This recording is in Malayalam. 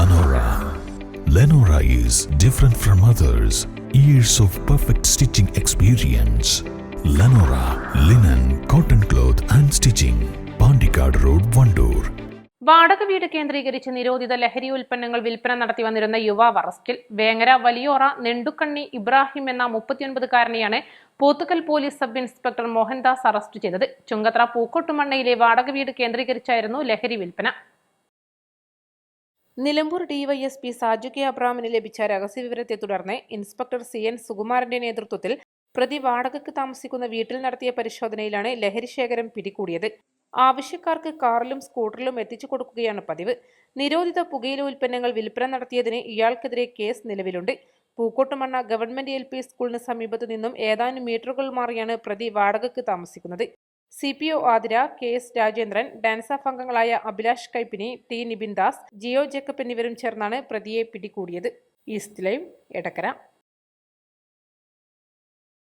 Lenora. Lenora is different from others. Years of perfect stitching experience. Lenora linen, cotton cloth and stitching. Pandikad Road, Vandoor. വാടക വീട് കേന്ദ്രീകരിച്ച് നിരോധിത ലഹരി ഉൽപ്പന്നങ്ങൾ വിൽപ്പന നടത്തി വന്നിരുന്ന യുവാവ് അറസ്റ്റിൽ വേങ്ങര വലിയോറ നെണ്ടുക്കണ്ണി ഇബ്രാഹിം എന്ന മുപ്പത്തിയൊൻപതുകാരനെയാണ് Pothukal police sub inspector Mohandas arrest ചെയ്തത് ചുങ്കത്ര പൂക്കോട്ടുമണ്ണയിലെ വാടക വീട് കേന്ദ്രീകരിച്ചായിരുന്നു ലഹരി വിൽപ്പന നിലമ്പൂർ ഡിവൈഎസ്പി സാജു കെ അബ്രാമിന് ലഭിച്ച രഹസ്യവിവരത്തെ തുടർന്ന് ഇൻസ്പെക്ടർ സി എൻ സുകുമാരന്റെ നേതൃത്വത്തിൽ പ്രതി വാടകയ്ക്ക് താമസിക്കുന്ന വീട്ടിൽ നടത്തിയ പരിശോധനയിലാണ് ലഹരി ശേഖരം പിടികൂടിയത്. ആവശ്യക്കാർക്ക് കാറിലും സ്കൂട്ടറിലും എത്തിച്ചു കൊടുക്കുകയാണ് പതിവ്. നിരോധിത പുകയില ഉൽപ്പന്നങ്ങൾ വിൽപ്പന നടത്തിയതിന് ഇയാൾക്കെതിരെ കേസ് നിലവിലുണ്ട്. പൂക്കോട്ടുമണ്ണ ഗവൺമെന്റ് എൽ സ്കൂളിന് സമീപത്തു നിന്നും ഏതാനും മീറ്ററുകൾ മാറിയാണ് പ്രതി വാടകയ്ക്ക് താമസിക്കുന്നത്. C P O Athira K S Rajendran DANSAF അംഗങ്ങളായ അഭിലാഷ് കൈപ്പിനി ടി നിബിൻ ദാസ് ജിയോ ജേക്കബ് എന്നിവരും ചേർന്നാണ് പ്രതിയെ പിടികൂടിയത്. East live Edakkara.